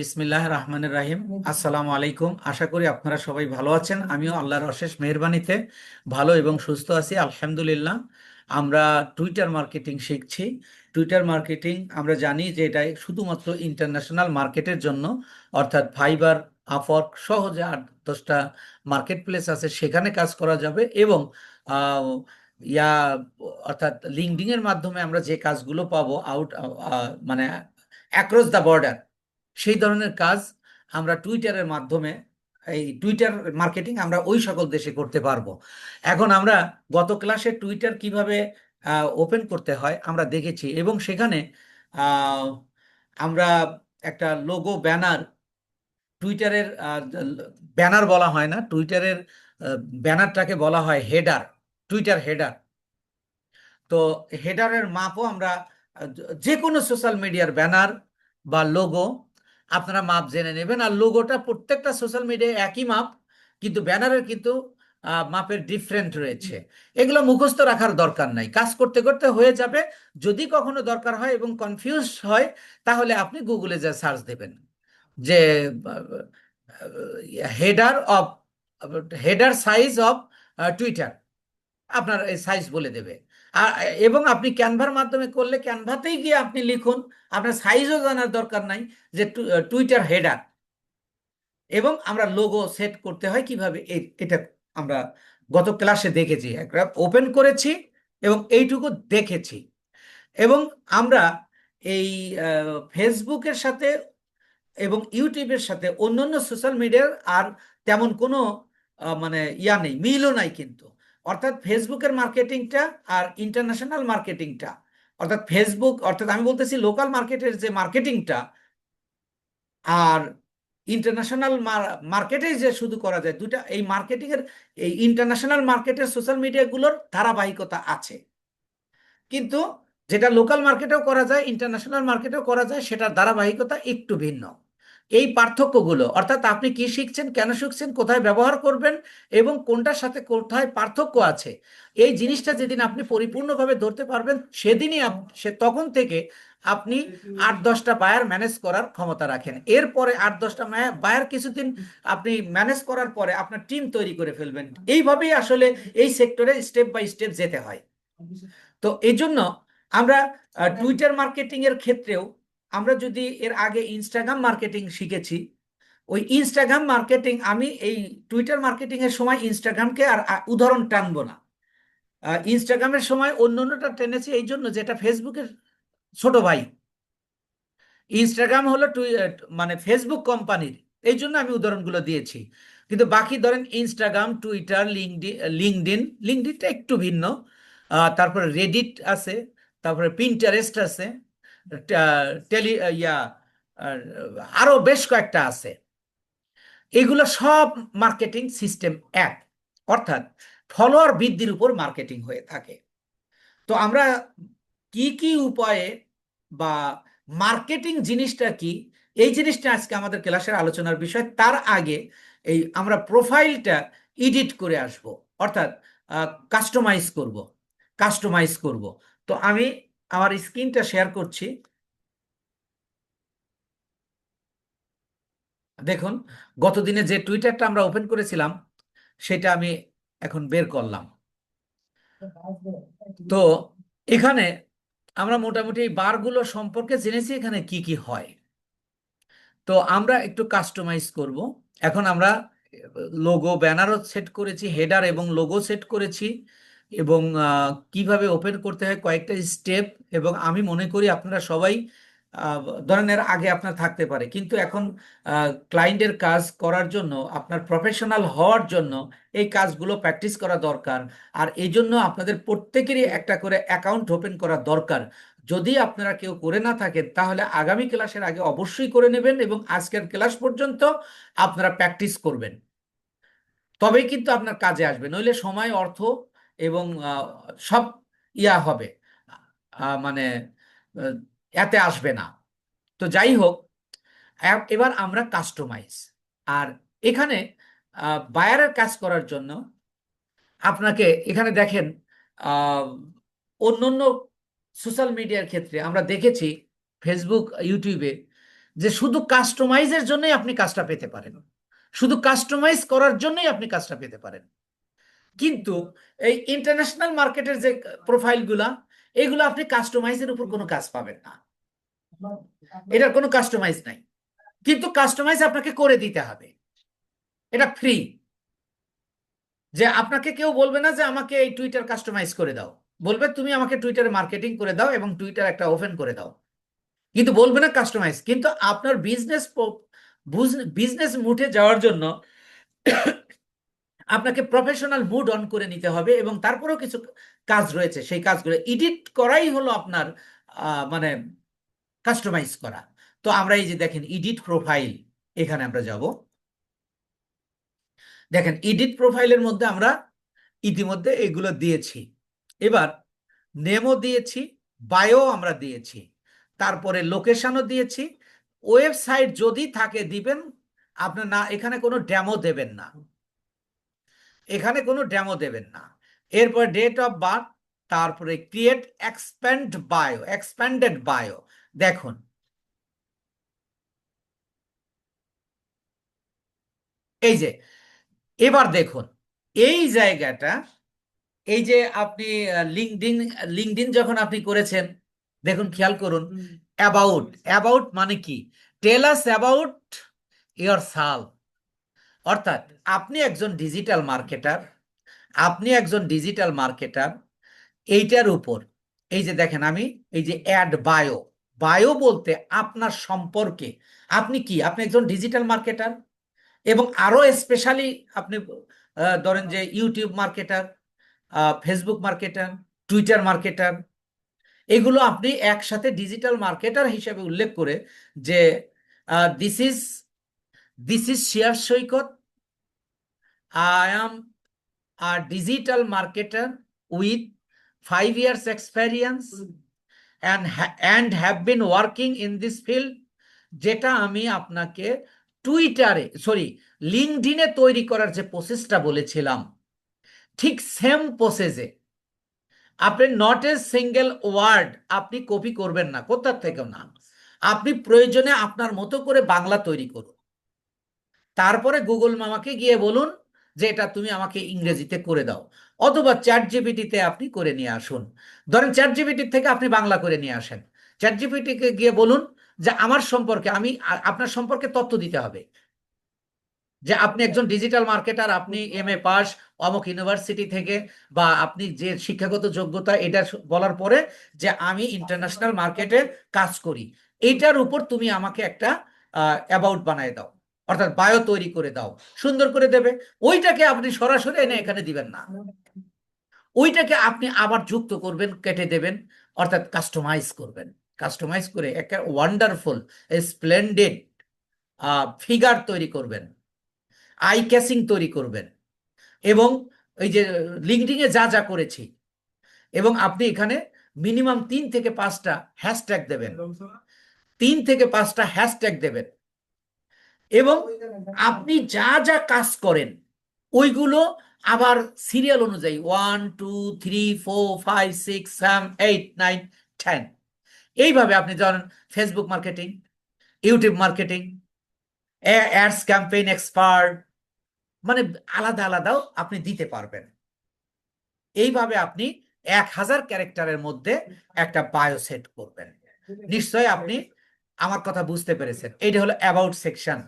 বিসমিল্লাহ রহমানির রাহিম। আসসালামু আলাইকুম। আশা করি আপনারা সবাই ভালো আছেন। আমিও আল্লাহর অশেষ মেহেরবানিতে ভালো এবং সুস্থ আছি, আলহামদুলিল্লাহ। আমরা টুইটার মার্কেটিং শিখছি। টুইটার মার্কেটিং আমরা জানি যে এটা শুধুমাত্র ইন্টারন্যাশনাল মার্কেটের জন্য, অর্থাৎ ফাইবার আপওয়ার্ক সহ যে আট দশটা মার্কেট প্লেস আছে, সেখানে কাজ করা যাবে এবং ইয়া, অর্থাৎ লিঙ্কডিং এর মাধ্যমে আমরা যে কাজগুলো পাবো আউট মানে অ্যাক্রস দ্য বর্ডার সেই ধরনের কাজ আমরা টুইটারের মাধ্যমে, এই টুইটার মার্কেটিং আমরা ওই সকল দেশে করতে পারব। এখন আমরা গত ক্লাসে টুইটার কীভাবে ওপেন করতে হয় আমরা দেখেছি এবং সেখানে আমরা একটা লোগো ব্যানার টুইটারের ব্যানার বলা হয় না টুইটারের ব্যানারটাকে বলা হয় হেডার টুইটার হেডার তো হেডারের মাপও আমরা যে কোনো সোশ্যাল মিডিয়ার ব্যানার বা লোগো আপনারা মাপ জেনে নেবেন। আর লোগোটা প্রত্যেকটা সোশ্যাল মিডিয়ায় একই মাপ কিন্তু ব্যানারের কিন্তু মাপের ডিফারেন্ট রয়েছে। এগুলো মুখস্থ রাখার দরকার নাই। কাজ করতে করতে হয়ে যাবে। যদি কখনো দরকার হয় এবং কনফিউজ হয়, তাহলে আপনি গুগলে যা সার্চ দেবেন। যে header of header size of Twitter আপনার এই সাইজ বলে দেবে। আর এবং আপনি ক্যানভার মাধ্যমে করলে ক্যানভাতেই গিয়ে আপনি লিখুন। আপনার সাইজও জানার দরকার নাই যে টুইটার হেডার। এবং আমরা লোগো সেট করতে হয় কীভাবে এটা আমরা গত ক্লাসে দেখেছি। একটা ওপেন করেছি এবং এইটুকু দেখেছি। এবং আমরা এই ফেসবুকের সাথে এবং ইউটিউবের সাথে অন্যান্য সোশ্যাল মিডিয়ার আর তেমন কোনো মানে ইয়া নেই, মিলও নাই কিন্তু। অর্থাৎ ফেসবুকের মার্কেটিংটা আর ইন্টারন্যাশনাল মার্কেটিংটা। অর্থাৎ ফেসবুক, অর্থাৎ আমি বলতেছি লোকাল মার্কেটের যে মার্কেটিংটা আর ইন্টারন্যাশনাল মার্কেটে যে শুধু করা যায় দুটা এই মার্কেটিং এর এই ইন্টারন্যাশনাল মার্কেটের সোশ্যাল মিডিয়াগুলোর ধারাবাহিকতা আছে। কিন্তু যেটা লোকাল মার্কেটেও করা যায়, ইন্টারন্যাশনাল মার্কেটেও করা যায়, সেটার ধারাবাহিকতা একটু ভিন্ন। এই পার্থক্যগুলো, অর্থাৎ আপনি কি শিখছেন, কেন শিখছেন, কোথায় ব্যবহার করবেন এবং কোনটার সাথে কোথায় পার্থক্য আছে, এই জিনিসটা যেদিন আপনি পরিপূর্ণভাবে ধরতে পারবেন, সেদিনই সে তখন থেকে আপনি আট দশটা বায়ার ম্যানেজ করার ক্ষমতা রাখেন। এরপরে আট দশটা বায়ার কিছুদিন আপনি ম্যানেজ করার পরে আপনার টিম তৈরি করে ফেলবেন। এইভাবেই আসলে এই সেক্টরে স্টেপ বাই স্টেপ যেতে হয়। তো এই জন্য আমরা টুইটার মার্কেটিং এর ক্ষেত্রেও আমরা যদি এর আগে ইনস্টাগ্রাম মার্কেটিং শিখেছি, ওই ইনস্টাগ্রাম মার্কেটিং আমি এই টুইটার মার্কেটিং এর সময় ইনস্টাগ্রামকে আর উদাহরণ টানবো না। ইনস্টাগ্রামের সময় অন্য অন্যটা টেনেছি এই জন্য যেটা ফেসবুকের ছোট ভাই। ইনস্টাগ্রাম হলো মানে ফেসবুক কোম্পানির, এই জন্য আমি উদাহরণগুলো দিয়েছি। কিন্তু বাকি ধরেন ইনস্টাগ্রাম টুইটার লিঙ্কডিন লিঙ্কডিন লিঙ্কডিনটা একটু ভিন্ন। তারপরে রেডিট আছে, তারপরে প্রিন্টারেস্ট আছে। টেলি ইয়া, আর, আরও বেশ কয়েকটা আছে। এগুলো সব মার্কেটিং সিস্টেম এক, অর্থাৎ ফলোয়ার বৃদ্ধির উপর মার্কেটিং হয়ে থাকে। তো আমরা কি কি উপায়ে বা মার্কেটিং জিনিসটা কি, এই জিনিসটা আজকে আমাদের ক্লাসের আলোচনার বিষয়। তার আগে এই আমরা প্রোফাইলটা এডিট করে আসব, অর্থাৎ কাস্টমাইজ করব কাস্টমাইজ করব। তো আমি আমার স্ক্রিনটা শেয়ার করছি। দেখুন, গতদিনে যে টুইটারটা আমরা ওপেন করেছিলাম, সেটা আমি এখন বের করলাম। তো এখানে আমরা মোটামুটি বারগুলো সম্পর্কে জেনেছি এখানে কি কি হয়। তো আমরা একটু কাস্টমাইজ করব। এখন আমরা লোগো ব্যানারও সেট করেছি হেডার এবং লোগো সেট করেছি। এবং কীভাবে ওপেন করতে হয় কয়েকটা স্টেপ এবং আমি মনে করি আপনারা সবাই আহ, ধরেন এর আগে আপনার থাকতে পারে। কিন্তু এখন ক্লায়েন্টের কাজ করার জন্য আপনার প্রফেশনাল হওয়ার জন্য এই কাজগুলো প্র্যাকটিস করা দরকার। আর এই জন্য আপনাদের প্রত্যেকেরই একটা করে অ্যাকাউন্ট ওপেন করা দরকার। যদি আপনারা কেউ করে না থাকেন তাহলে আগামী ক্লাসের আগে অবশ্যই করে নেবেন এবং আজকের ক্লাস পর্যন্ত আপনারা প্র্যাকটিস করবেন। তবেই কিন্তু আপনার কাজে আসবে। নইলে সময় অর্থ এবং সব ইয়া হবে। মানে এতে আসবে না। তো যাই হোক এবার আমরা কাস্টমাইজ আর এখানে বায়ারের কাজ করার জন্য আপনাকে এখানে দেখেন আহ, অন্যান্য সোশ্যাল মিডিয়ার ক্ষেত্রে আমরা দেখেছি ফেসবুক ইউটিউবে যে শুধু কাস্টমাইজের জন্যই আপনি কাজটা পেতে পারেন। শুধু কাস্টমাইজ করার জন্যই আপনি কাজটা পেতে পারেন। কিন্তু এই ইন্টারন্যাশনাল মার্কেটের যে প্রোফাইলগুলা এগুলো আপনি কাস্টমাইজের উপর কোনো কাজ পাবেন না। এটার কোনো কাস্টমাইজ নাই। কিন্তু কাস্টমাইজ আপনাকে করে দিতে হবে। এটা ফ্রি যে আপনাকে কেউ বলবে না যে আমাকে এই টুইটার কাস্টমাইজ করে দাও। বলবে, তুমি আমাকে টুইটারে মার্কেটিং করে দাও এবং টুইটার একটা ওপেন করে দাও। কিন্তু বলবে না কাস্টমাইজ কিন্তু আপনার বিজনেস বিজনেস মুঠে যাওয়ার জন্য আপনাকে প্রফেশনাল মুড অন করে নিতে হবে এবং তারপরেও কিছু কাজ রয়েছে, সেই কাজগুলো এডিট করাই হলো আপনার মানে কাস্টমাইজ করা। তো আমরা এই যে দেখেন এডিট প্রোফাইল এখানে আমরা যাব। দেখেন এডিট প্রোফাইলের মধ্যে আমরা ইতিমধ্যে এগুলো দিয়েছি। এবার নেমও দিয়েছি বায়ো আমরা দিয়েছি। তারপরে লোকেশনও দিয়েছি। ওয়েবসাইট যদি থাকে দিবেন, আপনার না, এখানে কোনো ডেমো দেবেন না। এখানে কোনো ডেমো দেবেন না। এরপর ডেট অফ বার্থ তারপরে create expand bio expanded bio দেখুন। এই যে এবার দেখুন এই জায়গাটা এই যে আপনি লিঙ্কডিন লিঙ্কডিন যখন আপনি করেছেন দেখুন খেয়াল করুন অ্যাবাউট অ্যাবাউট মানে কি? টেল আস অ্যাবাউট ইয়োর সাল অর্থাৎ আপনি একজন ডিজিটাল মার্কেটার আপনি একজন ডিজিটাল মার্কেটার এইটার উপর, এই যে দেখেন আমি, এই যে অ্যাড বায়ো বায়ো বলতে আপনার সম্পর্কে, আপনি কি? আপনি একজন ডিজিটাল মার্কেটার এবং আরও স্পেশালি আপনি ধরেন যে YouTube marketer Facebook marketer Twitter marketer এগুলো আপনি একসাথে ডিজিটাল মার্কেটার হিসেবে উল্লেখ করে যে this is this is Shayer Saikat I am a digital marketer with five years experience and and have been working in this field যেটা আমি আপনাকে টুইটারে সরি লিঙ্কডিনে তৈরি করার যে প্রসেসটা বলেছিলাম, ঠিক সেম প্রসেসে আপনি নট এ সিঙ্গেল ওয়ার্ড আপনি কপি করবেন না, কোথার থেকেও না। আপনি প্রয়োজনে আপনার মতো করে বাংলা তৈরি করুন। তারপরে গুগল মামাকে গিয়ে বলুন যে এটা তুমি আমাকে ইংরেজিতে করে দাও। অথবা চ্যাট জিপিটিতে আপনি করে নিয়ে আসুন। ধরেন চ্যাট জিপিটির থেকে আপনি বাংলা করে নিয়ে আসেন। চ্যাট জিপিটিকে গিয়ে বলুন যে আমার সম্পর্কে আমি আপনার সম্পর্কে তথ্য দিতে হবে। যে আপনি একজন ডিজিটাল মার্কেটার, আপনি এম এ পাস, অমুক ইউনিভার্সিটি থেকে, বা আপনি যে শিক্ষাগত যোগ্যতা, এটা বলার পরে যে আমি ইন্টারন্যাশনাল মার্কেটে কাজ করি। এটার উপর তুমি আমাকে একটা অ্যাবাউট বানায় দাও। অর্থাৎ বায়ো তৈরি করে দাও, সুন্দর করে দেবে। ওইটাকে আপনি সরাসরি এনে এখানে দিবেন না। ওইটাকে আপনি আবার যুক্ত করবেন, কেটে দেবেন, অর্থাৎ কাস্টমাইজ করবেন। কাস্টমাইজ করে একটা ওয়ান্ডারফুল স্প্লেন্ডেড ফিগার তৈরি করবেন। আই ক্যাচিং তৈরি করবেন। এবং এই যে লিঙ্কডিংয়ে যা যা করেছি, এবং আপনি এখানে মিনিমাম তিন থেকে পাঁচটা হ্যাশট্যাগ দেবেন। তিন থেকে পাঁচটা হ্যাশট্যাগ দেবেন। এবং আপনি যা যা কাজ করেন, ওইগুলো আবার সিরিয়াল অনুযায়ী one two three four five six seven eight nine ten এইভাবে আপনি ধরেন Facebook marketing YouTube marketing ads campaign expert মানে আলাদা আলাদাও আপনি দিতে পারবেন। এইভাবে আপনি এক হাজার ক্যারেক্টারের মধ্যে একটা বায়ো সেট করবেন। নিশ্চয়ই আপনি আমার কথা বুঝতে পেরেছেন। এইটা হলো অ্যাবাউট সেকশন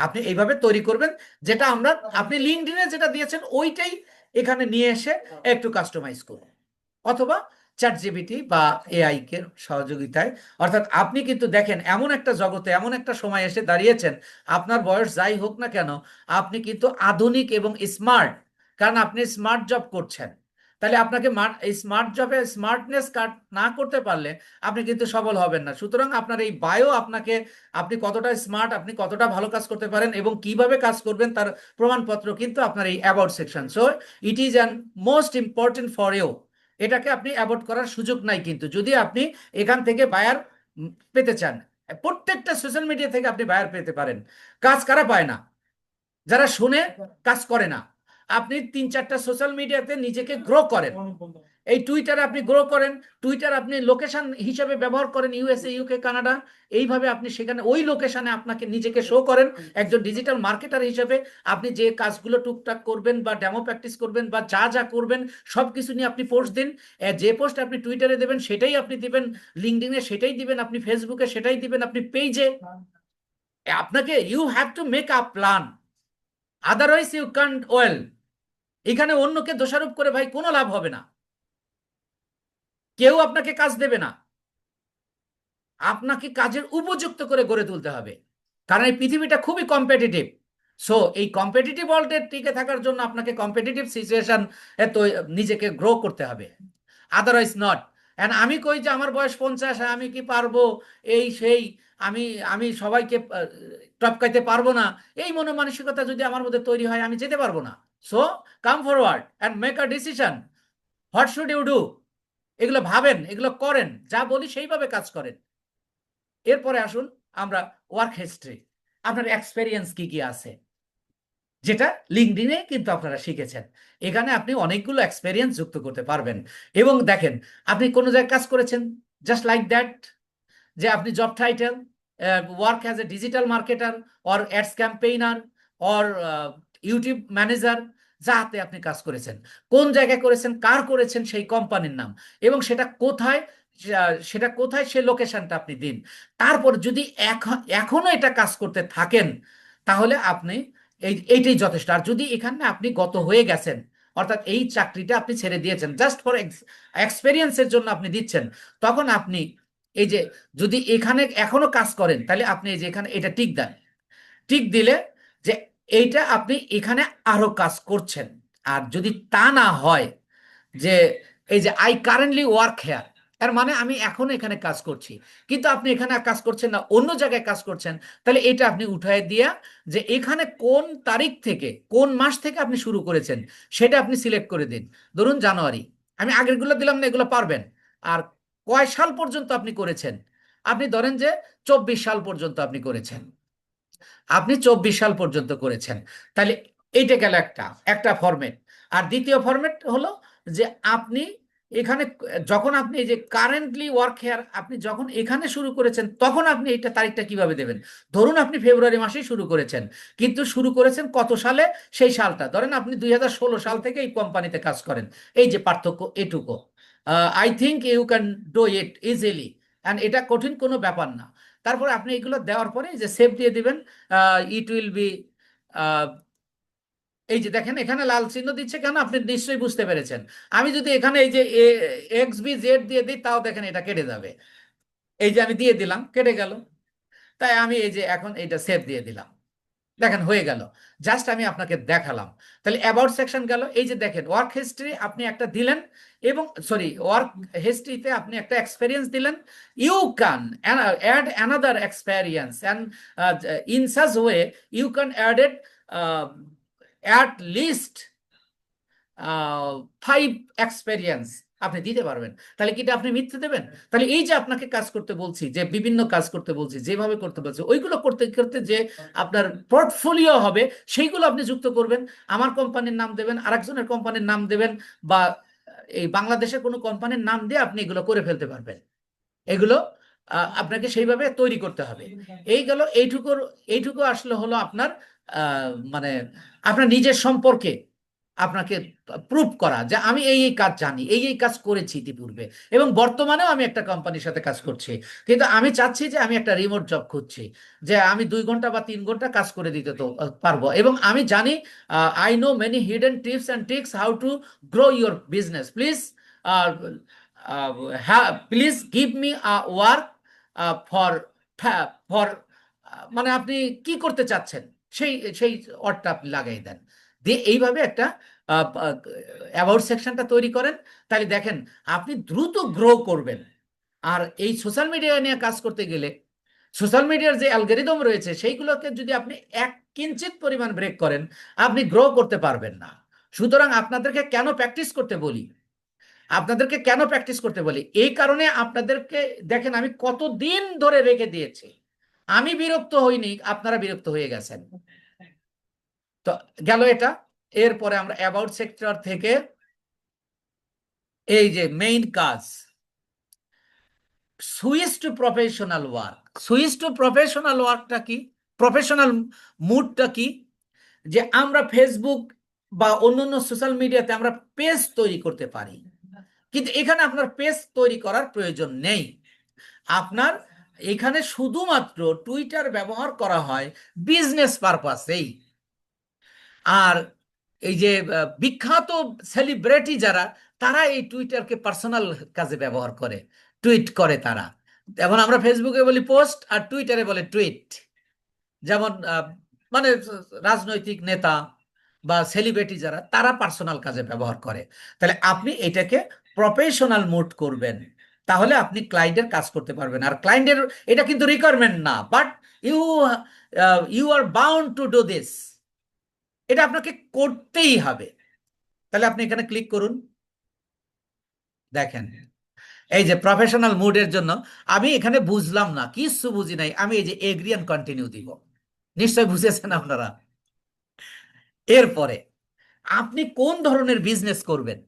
আপনি এইভাবে তৈরি করবেন যেটা আমরা আপনি লিঙ্কডিনে যেটা দিয়েছেন ওইটাই এখানে নিয়ে এসে একটু কাস্টমাইজ করুন। অথবা চ্যাট জিবিটি বা এআই কে সহযোগিতায় অর্থাৎ আপনি কিন্তু দেখেন এমন একটা জগতে এমন একটা সময় এসে দাঁড়িয়েছেন আপনার বয়স যাই হোক না কেন আপনি কিন্তু আধুনিক এবং স্মার্ট কারণ আপনি স্মার্ট জব করছেন। তাহলে আপনাকে এই স্মার্ট জবে স্মার্টনেস কাট না করতে পারলে আপনি কিন্তু সবল হবেন না। সুতরাং আপনার এই বায়ো আপনাকে আপনি কতটা স্মার্ট আপনি কতটা ভালো কাজ করতে পারেন এবং কীভাবে কাজ করবেন তার প্রমাণপত্র কিন্তু আপনার এই about section so it is an most important for you এটাকে আপনি অ্যাভয়েড করার সুযোগ নাই কিন্তু। যদি আপনি এখান থেকে বায়ার পেতে চান প্রত্যেকটা সোশ্যাল মিডিয়া থেকে আপনি বায়ার পেতে পারেন। কাজ কারা পায় না? যারা শুনে কাজ করে না। আপনি তিন চারটা সোশ্যাল মিডিয়াতে নিজেকে গ্রো করেন। এই টুইটারে আপনি গ্রো করেন টুইটার আপনি লোকেশন হিসেবে ব্যবহার করেন ইউএসএ ইউকে কানাডা এইভাবে আপনি সেখানে ওই লোকেশনে আপনাকে নিজেকে শো করেন। একজন ডিজিটাল মার্কেটার হিসেবে আপনি যে কাজগুলো টুকটাক করবেন বা ডেমো প্র্যাকটিস করবেন বা যা যা করবেন সব কিছু নিয়ে আপনি পোস্ট দিন। যে পোস্ট আপনি টুইটারে দেবেন, সেটাই আপনি দিবেন। লিঙ্কডিনে সেটাই দিবেন, আপনি ফেসবুকে সেটাই দিবেন, আপনি পেজে আপনাকে you have to make a plan otherwise you can't well এখানে অন্যকে দোষারোপ করে ভাই কোনো লাভ হবে না। কেউ আপনাকে কাজ দেবে না। আপনাকে কাজের উপযুক্ত করে গড়ে তুলতে হবে। কারণ এই পৃথিবীটা খুবই কম্পিটিটিভ সো এই কম্পিটিটিভ ওয়ার্ল্ডে টিকে থাকার জন্য আপনাকে কম্পিটিটিভ সিচুয়েশন নিজেকে গ্রো করতে হবে। আদারওয়াইজ নট অ্যান্ড আমি কই যে আমার বয়স পঞ্চাশ, আমি কি পারব? এই সেই, আমি আমি সবাইকে টপকাইতে পারব না। এই মনো মানসিকতা যদি আমার মধ্যে তৈরি হয়, আমি যেতে পারব না। So come forward and make a decision what should you do এগুলো ভাবেন, এগুলো করেন, যা বলি সেইভাবে কাজ করেন। এরপরে আসুন আমরা ওয়ার্ক হিস্ট্রি আপনার এক্সপেরিয়েন্স কি কি আছে? যেটা লিঙ্কডিনে কিন্তু আপনারা শিখেছেন। এখানে আপনি অনেকগুলো এক্সপেরিয়েন্স যুক্ত করতে পারবেন। এবং দেখেন, আপনি কোনো জায়গায় কাজ করেছেন? জাস্ট লাইক দ্যাট যে আপনি job title work as a digital marketer or ads campaigner or YouTube manager যাতে আপনি কাজ করেছেন। কোন জায়গায় করেছেন, কার করেছেন, সেই কোম্পানির নাম। এবং সেটা কোথায় সেটা কোথায়, সে লোকেশনটা আপনি দিন। তারপর যদি এখন এখনও এটা কাজ করতে থাকেন, তাহলে আপনি এই, এইটাই যথেষ্ট। আর যদি এখানে আপনি গত হয়ে গেছেন, অর্থাৎ এই চাকরিটা আপনি ছেড়ে দিয়েছেন জাস্ট ফর এক্সপেরিয়েন্সের জন্য আপনি দিচ্ছেন, তখন আপনি এই যে যদি এখানে এখনও কাজ করেন, তাহলে আপনি এই যে এখানে এটা টিক দেন। টিক দিলে যে এইটা আপনি এখানে আরও কাজ করছেন। আর যদি তা না হয় যে এই যে আই কারেন্টলি ওয়ার্ক হেয়ার এর মানে আমি এখনও এখানে কাজ করছি। কিন্তু আপনি এখানে আর কাজ করছেন না, অন্য জায়গায় কাজ করছেন, তাহলে এটা আপনি উঠায় দিয়া যে এখানে কোন তারিখ থেকে, কোন মাস থেকে আপনি শুরু করেছেন, সেটা আপনি সিলেক্ট করে দিন। ধরুন জানুয়ারি, আমি আগেরগুলো দিলাম না, এগুলো পারবেন। আর কয় সাল পর্যন্ত আপনি করেছেন? আপনি ধরেন যে চব্বিশ সাল পর্যন্ত আপনি করেছেন। আপনি চব্বিশ সাল পর্যন্ত করেছেন। তাহলে এইটা গেল একটা একটা ফরম্যাট আর দ্বিতীয় ফরম্যাট হলো যে আপনি এখানে, যখন আপনি এই যে কারেন্টলি ওয়ার্ক হেয়ার আপনি যখন এখানে শুরু করেছেন, তখন আপনি এইটা তারিখটা কীভাবে দেবেন? ধরুন আপনি ফেব্রুয়ারি মাসেই শুরু করেছেন, কিন্তু শুরু করেছেন কত সালে? সেই সালটা। ধরেন আপনি দুই হাজার ষোলো সাল থেকে এই কোম্পানিতে কাজ করেন। এই যে পার্থক্য এটুকু। I think you can do it easily and এটা কঠিন কোনো ব্যাপার না। তারপরে আপনি এগুলো দেওয়ার পরে যে সেভ দিয়ে দিবেন ইট উইল বি এই যে দেখেন এখানে লাল চিহ্ন দিচ্ছে কেন? আপনি নিশ্চয়ই বুঝতে পেরেছেন। আমি যদি এখানে এই যে এক্স বি জেড দিয়ে দিই, তাও দেখেন এটা কেটে যাবে। এই যে আমি দিয়ে দিলাম, কেটে গেল। তাই আমি এই যে এখন এটা সেভ দিয়ে দিলাম। দেখেন, হয়ে গেল। জাস্ট আমি আপনাকে দেখালাম। তাহলে অ্যাবাউট সেকশন গেল। এই যে দেখেন ওয়ার্ক হিস্ট্রি আপনি একটা দিলেন এবং সরি ওয়ার্ক হিস্ট্রিতে আপনি একটা এক্সপেরিয়েন্স দিলেন। You can add another experience and in such way you can add it at least five experience আপনি দিতে পারবেন। তাহলে কি আপনি মিথ্যে দেবেন? তাহলে এই যে আপনাকে কাজ করতে বলছি, যে বিভিন্ন কাজ করতে বলছি, যেভাবে করতে বলছি, ওইগুলো করতে করতে যে আপনার পোর্টফোলিও হবে, সেইগুলো আপনি যুক্ত করবেন। আমার কোম্পানির নাম দেবেন, আরেকজনের কোম্পানির নাম দেবেন, বা এই বাংলাদেশের কোনো কোম্পানির নাম দিয়ে আপনি এগুলো করে ফেলতে পারবেন। এগুলো আপনাকে সেইভাবে তৈরি করতে হবে। এই গেল, এইটুকুর, এইটুকু আসলে হলো আপনার মানে আপনার নিজের সম্পর্কে। আপনাকে প্রুভ করা যে আমি এই এই কাজ জানি, এই এই কাজ করেছি ইতিপূর্বে এবং বর্তমানেও আমি একটা কোম্পানির সাথে কাজ করছি। কিন্তু আমি চাচ্ছি যে আমি একটা রিমোট জব খুঁজছি, যে আমি দুই ঘণ্টা বা তিন ঘণ্টা কাজ করে দিতে তো পারব এবং আমি জানি I know many hidden tips and tricks how to grow your business please please give me a work for for মানে আপনি কি করতে চাচ্ছেন? সেই সেই অর্ডটা আপনি লাগাই দেন। দিয়ে এইভাবে একটা অ্যাবাউট সেকশনটা তৈরি করেন। তাহলে দেখেন, আপনি দ্রুত গ্রো করবেন। আর এই সোশ্যাল মিডিয়া নিয়ে কাজ করতে গেলে সোশ্যাল মিডিয়ার যে অ্যালগোরিদম রয়েছে, সেইগুলোকে যদি আপনি এক কিঞ্চিত পরিমাণ ব্রেক করেন, আপনি গ্রো করতে পারবেন না। সুতরাং আপনাদেরকে কেন প্র্যাকটিস করতে বলি? আপনাদেরকে কেন প্র্যাকটিস করতে বলি? এই কারণে আপনাদেরকে, দেখেন, আমি কত দিন ধরে রেখে দিয়েছি। আমি বিরক্ত হইনি, আপনারা বিরক্ত হয়ে গেছেন। তো গেল এটা। এরপরে আমরা অ্যাবাউট সেক্টর থেকে এই যে মেইন কাজ switch to professional work switch to professional ওয়ার্কটা কি? প্রফেশনাল মুডটা কি? যে আমরা ফেসবুক বা অন্যান্য সোশ্যাল মিডিয়াতে আমরা পেজ তৈরি করতে পারি। কিন্তু এখানে আপনার পেজ তৈরি করার প্রয়োজন নেই। আপনার এখানে শুধুমাত্র টুইটার ব্যবহার করা হয় বিজনেস পারপাসেই আর এই যে বিখ্যাত সেলিব্রিটি যারা, তারা এই টুইটারকে পার্সোনাল কাজে ব্যবহার করে টুইট করে তারা। যেমন আমরা ফেসবুকে বলি পোস্ট আর টুইটারে বলে টুইট যেমন মানে রাজনৈতিক নেতা বা সেলিব্রিটি যারা, তারা পার্সোনাল কাজে ব্যবহার করে। তাহলে আপনি এটাকে প্রফেশনাল মোড করবেন। তাহলে আপনি ক্লায়েন্টের কাজ করতে পারবেন। আর ক্লায়েন্টের এটা কিন্তু রিকোয়ারমেন্ট না but you you are bound to do this এটা আপনাকে করতেই হবে। তাহলে আপনি এখানে ক্লিক করুন। দেখেন, এই যে প্রফেশনাল মুডের জন্য আমি এখানে বুঝলাম না কিছু বুঝি নাই, আমি এই যে এগ্রি অ্যান্ড কন্টিনিউ দিব। নিশ্চয় বুঝেছেন আপনারা? এরপরে, আপনি কোন ধরনের বিজনেস করবেন?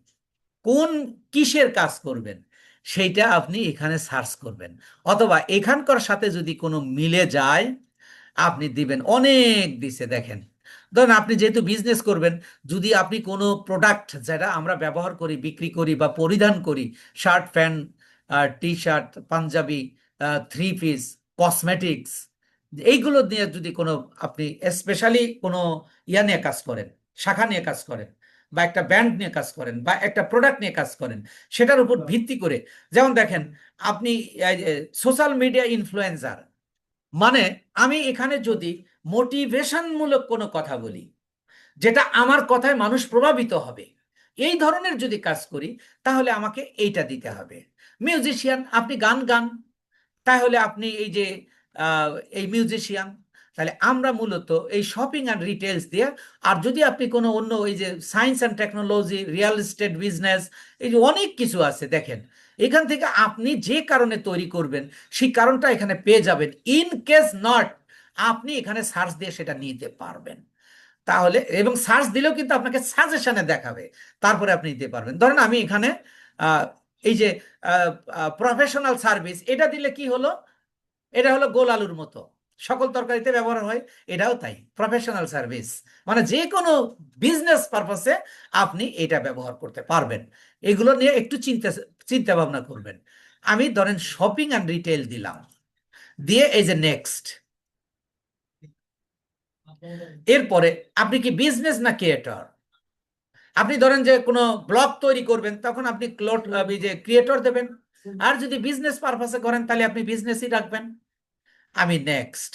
কোন কিসের কাজ করবেন? সেইটা আপনি এখানে সার্চ করবেন। অথবা এখানকার সাথে যদি কোনো মিলে যায়, আপনি দিবেন অনেক দিছে, দেখেন। ধরুন আপনি যেহেতু বিজনেস করবেন যদি আপনি কোনো প্রোডাক্ট যেটা আমরা ব্যবহার করি বিক্রি করি বা পরিধান করি shirt pant T shirt panjabi three piece cosmetics এইগুলো নিয়ে যদি কোনো আপনি স্পেশালি কোনো ইয়া নিয়ে কাজ করেন শাখা নিয়ে কাজ করেন বা একটা ব্যান্ড নিয়ে কাজ করেন বা একটা প্রোডাক্ট নিয়ে কাজ করেন সেটার উপর ভিত্তি করে যেমন দেখেন আপনি সোশ্যাল মিডিয়া ইনফ্লুয়েন্সার মানে আমি এখানে যদি মোটিভেশনমূলক কোনো কথা বলি, যেটা আমার কথায় মানুষ প্রভাবিত হবে। এই ধরনের যদি কাজ করি, তাহলে আমাকে এইটা দিতে হবে। মিউজিশিয়ান, আপনি গান গান, তাহলে আপনি এই যে এই মিউজিশিয়ান, তাহলে আমরা মূলত এই শপিং অ্যান্ড রিটেলস দিয়ে, আর যদি আপনি কোনো অন্য এই যে science and technology, real estate business, এই যে অনেক কিছু আছে, দেখেন, এখান থেকে আপনি যে কারণে তৈরি করবেন, সেই কারণটা এখানে পেয়ে যাবেন। ইন কেস নট আপনি এখানে সার্চ দিয়ে সেটা নিতে পারবেন। তাহলে, এবং সার্চ দিলেও কিন্তু আপনাকে সাজেশনে দেখাবে, তারপরে আপনি নিতে পারবেন। ধরেন আমি এখানে এই যে প্রফেশনাল সার্ভিস এটা দিলে কি হলো? এটা হলো গোল আলুর মতো। সকল তরকারিতে ব্যবহার হয়, এটাও তাই প্রফেশনাল সার্ভিস মানে যে কোনো বিজনেস পারপাসে আপনি এটা ব্যবহার করতে পারবেন। এগুলো নিয়ে একটু চিন্তা চিন্তা ভাবনা করবেন। আমি ধরেন শপিং অ্যান্ড রিটেল দিলাম। দিয়ে এই যে নেক্সট এরপরে আপনি কি বিজনেস না ক্রিয়েটর আপনি ধরেন যে কোনো ব্লগ তৈরি করবেন, তখন আপনি ক্লোট যে ক্রিয়েটর দেবেন। আর যদি বিজনেস পারপাসে করেন, তাহলে আপনি বিজনেসই রাখবেন। আমি নেক্সট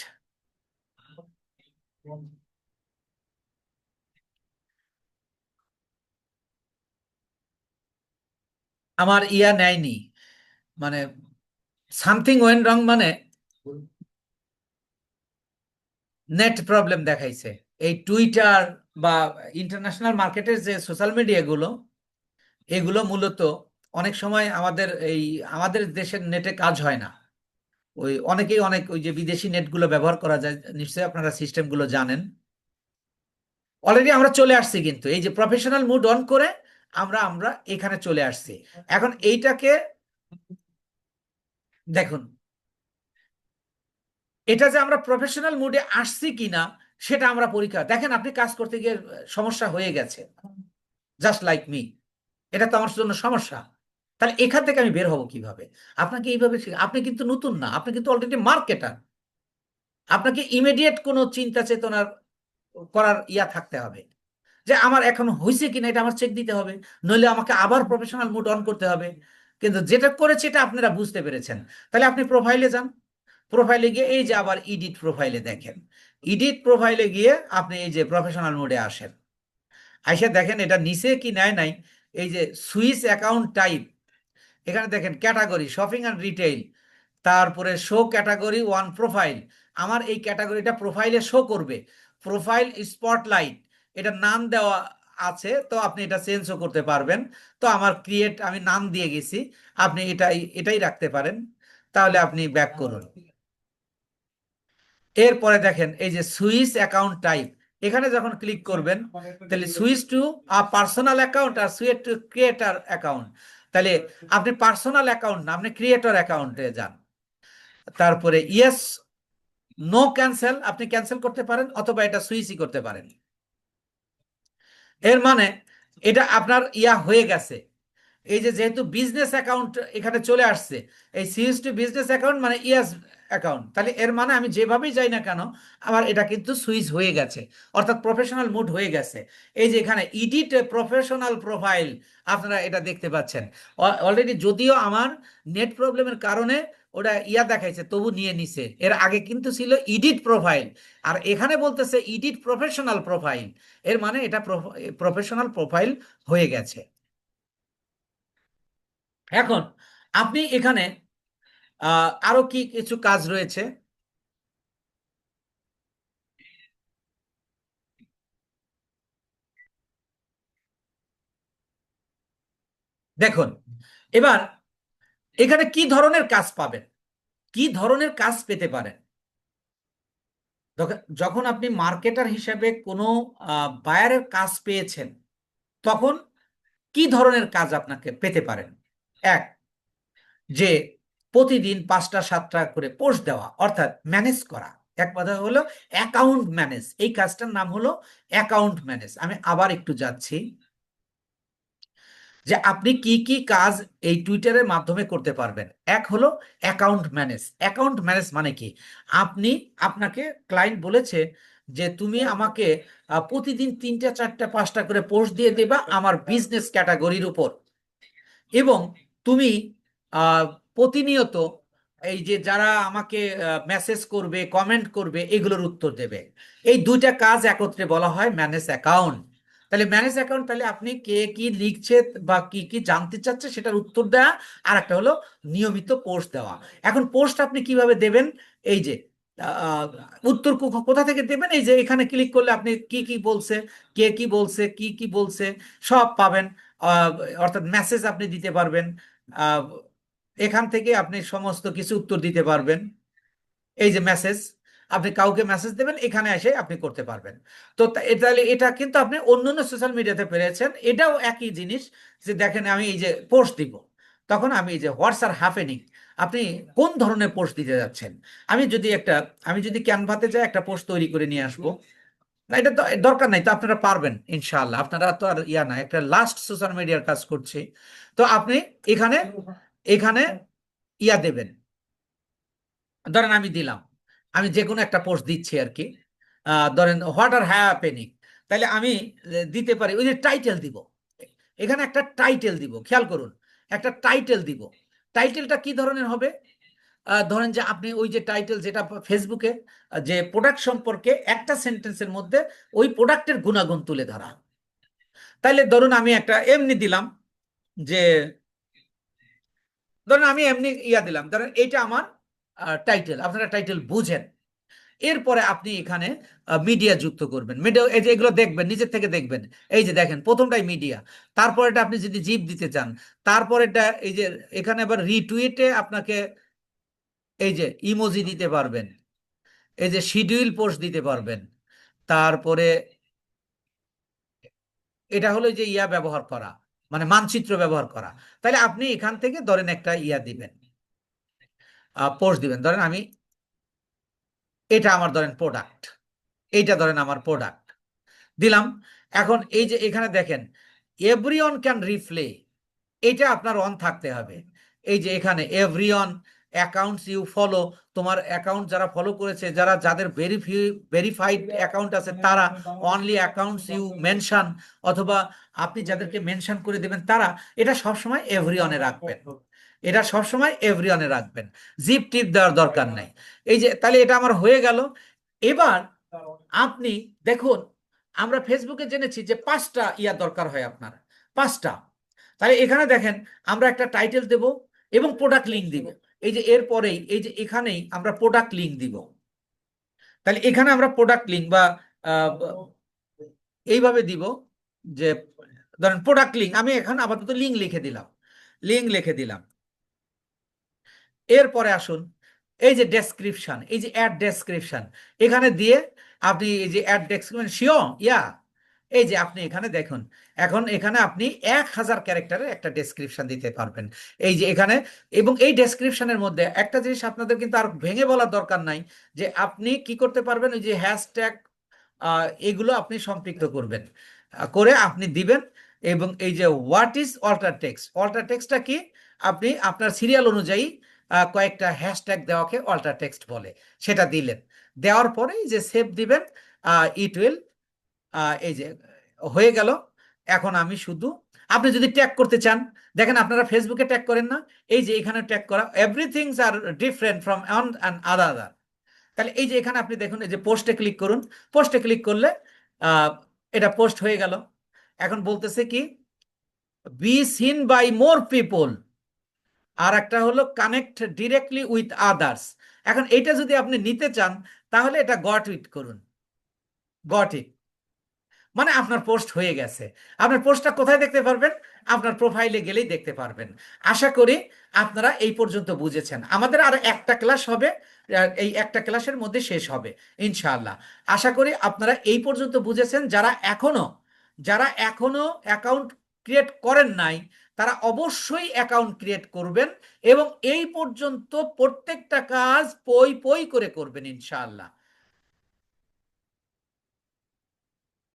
আমার ইয়া নেয়নি। মানে সামথিং ওয়েন রং মানে নেট প্রবলেম দেখাইছে। এই টুইটার বা ইন্টারন্যাশনাল মার্কেটের যে সোশ্যাল মিডিয়াগুলো এগুলো মূলত অনেক সময় আমাদের এই, আমাদের দেশের নেটে কাজ হয় না। ওই অনেকেই অনেক ওই যে বিদেশি নেটগুলো ব্যবহার করা যায়, নিশ্চয়ই আপনারা সিস্টেমগুলো জানেন। অলরেডি আমরা চলে আসছি কিন্তু, এই যে প্রফেশনাল মুড অন করে আমরা আমরা এখানে চলে আসছি। এখন এইটাকে, দেখুন এটা যে আমরা প্রফেশনাল মুডে আসছি কিনা, সেটা আমরা পরীক্ষা, দেখেন আপনি কাজ করতে গিয়ে সমস্যা হয়ে গেছে। জাস্ট লাইক মি এটা তো আমার জন্য সমস্যা। তাহলে এখান থেকে আমি বের হব কীভাবে? আপনাকে এইভাবে আপনি কিন্তু নতুন না, আপনি কিন্তু অলরেডি মার্কেটার আপনাকে ইমিডিয়েট কোনো চিন্তা চেতনার করার ইয়া থাকতে হবে। যে আমার এখন হয়েছে কিনা, এটা আমার চেক দিতে হবে। নইলে আমাকে আবার প্রফেশনাল মুড অন করতে হবে। কিন্তু যেটা করেছে, এটা আপনারা বুঝতে পেরেছেন। তাহলে আপনি প্রোফাইলে যান। প্রোফাইলে গিয়ে এই যে আবার ইডিট প্রোফাইলে দেখেন। ইডিট প্রোফাইলে গিয়ে আপনি এই যে প্রফেশনাল মোডে আসেন। আইসা দেখেন এটা নিচে কি নেয় নাই? এই যে সুইস অ্যাকাউন্ট টাইপ এখানে দেখেন ক্যাটাগরি শপিং অ্যান্ড রিটেইল তারপরে শো ক্যাটাগরি ওয়ান প্রোফাইল আমার এই ক্যাটাগরিটা প্রোফাইলে শো করবে। প্রোফাইল স্পটলাইট এটা নাম দেওয়া আছে, তো আপনি এটা চেঞ্জও করতে পারবেন। তো আমার ক্রিয়েট আমি নাম দিয়ে গেছি। আপনি এটাই এটাই রাখতে পারেন। তাহলে আপনি ব্যাক করুন। এরপরে দেখেন, এই যে সুইস অ্যাকাউন্ট টাইপ, এখানে যখন ক্লিক করবেন, তাহলে switch to a personal account R switch to creator account. তাহলে আপনি পার্সোনাল অ্যাকাউন্ট না, আপনি ক্রিয়েটর অ্যাকাউন্টে যান। তারপরে ইয়েস, নো ক্যান্সেল, আপনি ক্যান্সেল করতে পারেন অথবা এটা সুইচই করতে পারেন। এর মানে এটা আপনার ইয়া হয়ে গেছে। এই যে যেহেতু বিজনেস অ্যাকাউন্ট এখানে চলে আসছে, এই সিএস টু বিজনেস অ্যাকাউন্ট মানে ইয়াস অ্যাকাউন্ট তাহলে এর মানে আমি যেভাবেই যাই না কেন, আমার এটা কিন্তু সুইচ হয়ে গেছে। অর্থাৎ প্রফেশনাল মুড হয়ে গেছে। এই যে এখানে ইডিট প্রফেশনাল প্রোফাইল আপনারা এটা দেখতে পাচ্ছেন। অলরেডি যদিও আমার নেট প্রবলেমের কারণে ওটা ইয়া দেখাইছে, তবু নিয়ে নিছে। এর আগে কিন্তু ছিল ইডিট প্রোফাইল আর এখানে বলতেছে ইডিট প্রফেশনাল প্রোফাইল এর মানে এটা প্রফেশনাল প্রোফাইল হয়ে গেছে। এখন, আপনি এখানে আরও কি কিছু কাজ রয়েছে? দেখুন, এবার এখানে কি ধরনের কাজ পাবেন? কি ধরনের কাজ পেতে পারেন? যখন আপনি মার্কেটার হিসেবে কোনো বায়ারের কাজ পেয়েছেন, তখন কি ধরনের কাজ আপনাকে পেতে পারেন? এক, যে প্রতিদিন পাঁচটা, সাতটা করে পোস্ট দেওয়া, অর্থাৎ ম্যানেজ করা। এক কথা হলো অ্যাকাউন্ট ম্যানেজ এই কাজটার নাম হলো অ্যাকাউন্ট ম্যানেজ আমি আবার একটু যাচ্ছি। যে আপনি কি কি কাজ এই টুইটারের মাধ্যমে করতে পারবেন? এক হলো অ্যাকাউন্ট ম্যানেজ অ্যাকাউন্ট ম্যানেজ মানে কি? আপনি, আপনাকে ক্লায়েন্ট বলেছে যে তুমি আমাকে প্রতিদিন তিনটা, চারটা, পাঁচটা করে পোস্ট দিয়ে দেবা আমার বিজনেস ক্যাটাগরির উপর। এবং তুমি প্রতিনিয়ত এই যে যারা আমাকে মেসেজ করবে কমেন্ট করবে, এগুলোর উত্তর দেবে। এই দুইটা কাজ একত্রে বলা হয় ম্যানেজ অ্যাকাউন্ট তাহলে ম্যানেজ অ্যাকাউন্ট তাহলে আপনি কে কি লিখছে বা কি কি জানতে চাচ্ছে সেটার উত্তর দেওয়া আর একটা হলো নিয়মিত পোস্ট দেওয়া। এখন পোস্ট আপনি কীভাবে দেবেন? এই যে উত্তর কোথা থেকে দেবেন? এই যে এখানে ক্লিক করলে আপনি কি কি বলছে, কে কি বলছে, কি কি বলছে, সব পাবেন। অর্থাৎ মেসেজ আপনি দিতে পারবেন। এখান থেকে আপনি সমস্ত কিছু উত্তর দিতে পারবেন। এই যে মেসেজ আপনি কাউকে মেসেজ দেবেন, এখানে এসে আপনি করতে পারবেন। তো তাহলে এটা কিন্তু আপনি অন্য অন্য সোশ্যাল মিডিয়াতে পেরেছেন। এটাও একই জিনিস যে দেখেন আমি এই যে পোস্ট দিব। তখন আমি এই যে হোয়াটস আর হ্যাপেনিং আপনি কোন ধরনের পোস্ট দিতে যাচ্ছেন? আমি যদি একটা, আমি যদি ক্যানভাতে যাই একটা পোস্ট তৈরি করে নিয়ে আসব। না, এটা দরকার নাই, তো আপনারা পারবেন ইনশাল্লাহ আপনারা তো আর ইয়া না, একটা লাস্ট সোশ্যাল মিডিয়ার কাজ করছি। তো আপনি এখানে এখানে ইয়া দেবেন। ধরেন আমি দিলাম। আমি যে কোনো একটা পোস্ট দিচ্ছি আর কি। ধরেন হোয়াট আর হ্যাপেনিং তাহলে আমি দিতে পারি, ওই যে টাইটেল দিব। এখানে একটা টাইটেল দিব, খেয়াল করুন। একটা টাইটেল দিব। টাইটেলটা কি ধরনের হবে? ধরেন যে আপনি ওই যে টাইটেল যেটা ফেসবুকে যে প্রোডাক্ট সম্পর্কে একটা সেন্টেন্সের মধ্যে ওই প্রোডাক্টের গুণাগুণ তুলে ধরা। তাইলে ধরুন আমি একটা এমনি দিলাম যে ধরুন আমি এমনি ইয়া দিলাম। ধরেন এইটা আমার টাইটেল আপনারা টাইটেল বুঝেন। এরপরে আপনি এখানে মিডিয়া যুক্ত করবেন। মিডিয়া এই যে এগুলো দেখবেন, নিজের থেকে দেখবেন। এই যে দেখেন, প্রথমটাই মিডিয়া তারপরেটা আপনি যদি জিপ দিতে চান, তারপরেটা এই যে এখানে আবার রিটুইটে আপনাকে এই যে ইমোজি দিতে পারবেন। এই যে শিডিউল পোস্ট দিতে পারবেন। তারপরে এটা হলো যে ইয়া ব্যবহার করা। মানে মানচিত্র ব্যবহার করা। তাহলে আপনি এখান থেকে ধরেন একটা ইয়া দিবেন। পোস্ট দিবেন। ধরেন আমি এটা আমার ধরেন প্রোডাক্ট এইটা ধরেন আমার প্রোডাক্ট দিলাম। এখন এই যে এখানে দেখেন এভরি অন ক্যান রিপ্লে এটা আপনার অন থাকতে হবে। এই যে এখানে every on accounts you follow তোমার অ্যাকাউন্ট যারা ফলো করেছে যারা যাদের ভেরিফি ভেরিফাইড অ্যাকাউন্ট আছে তারা অনলি অ্যাকাউন্টস ইউ মেনশন অথবা আপনি যাদেরকে মেনশন করে দেবেন তারা এটা সবসময় এভরি অনে রাখবেন এটা সবসময় এভরি অনে রাখবেন। জিপ টিপ দেওয়ার দরকার নাই। এই যে তাহলে এটা আমার হয়ে গেল। এবার আপনি দেখুন আমরা ফেসবুকে জেনেছি যে পাঁচটা ইয়া দরকার হয় আপনার। পাঁচটা। তাহলে এখানে দেখেন আমরা একটা টাইটেল দেব এবং প্রোডাক্ট লিঙ্ক দিব। এই যে এর পরেই, এই যে এখানেই আমরা প্রোডাক্ট লিঙ্ক দিব। তাহলে এখানে আমরা প্রোডাক্ট লিঙ্ক বা এইভাবে দিব যে, ধরেন প্রোডাক্ট লিঙ্ক আমি এখানে আপাতত লিঙ্ক লিখে দিলাম। লিঙ্ক লিখে দিলাম। এরপরে আসুন, এই যে ডেসক্রিপশন এই যে অ্যাড ডেসক্রিপশন এখানে দিয়ে আপনি এই যে অ্যাড ডেসক্রিপশন শিও ইয়া এই যে আপনি এখানে দেখুন, এখন এখানে আপনি এক হাজার ক্যারেক্টারের একটা ডেসক্রিপশন দিতে পারবেন। এই যে এখানে, এবং এই ডেসক্রিপশনের মধ্যে একটা জিনিস আপনাদের কিন্তু আর ভেঙে বলার দরকার নাই, যে আপনি কি করতে পারবেন, ওই যে হ্যাশট্যাগ এগুলো আপনি সম্পৃক্ত করবেন করে আপনি দিবেন, এবং এই যে what is alter text alter টেক্সটটা কি? আপনি আপনার সিরিয়াল অনুযায়ী কয়েকটা হ্যাশট্যাগ দেওয়াকে অল্টার টেক্সট বলে, সেটা দিলেন। দেওয়ার পরেই যে সেভ দিবেন ইট উইল এই যে, হয়ে গেল। এখন আমি শুধু, আপনি যদি ট্যাগ করতে চান, দেখেন আপনারা ফেসবুকে ট্যাগ করেন না, এই যে এখানে ট্যাগ করা everythings are different from on and other other তাহলে এই যে এখানে আপনি দেখুন, এই যে পোস্টে ক্লিক করুন পোস্টে ক্লিক করলে এটা পোস্ট হয়ে গেল। এখন বলতেছে কি be seen by more people আর একটা হলো কানেক্ট ডিরেক্টলি উইথ আদার্স এখন এটা যদি আপনি নিতে চান, তাহলে এটা গট ইট করুন। গট ইট মানে আপনার পোস্ট হয়ে গেছে। আপনার পোস্টটা কোথায় দেখতে পারবেন? আপনার প্রোফাইলে গেলেই দেখতে পারবেন। আশা করি আপনারা এই পর্যন্ত বুঝেছেন। আমাদের আর একটা ক্লাস হবে এই একটা ক্লাসের মধ্যে শেষ হবে, ইনশাআল্লাহ। আশা করি আপনারা এই পর্যন্ত বুঝেছেন। যারা এখনও যারা এখনও অ্যাকাউন্ট ক্রিয়েট করেন নাই, তারা অবশ্যই অ্যাকাউন্ট ক্রিয়েট করবেন এবং এই পর্যন্ত প্রত্যেকটা কাজ পই পই করে করবেন, ইনশাআল্লাহ।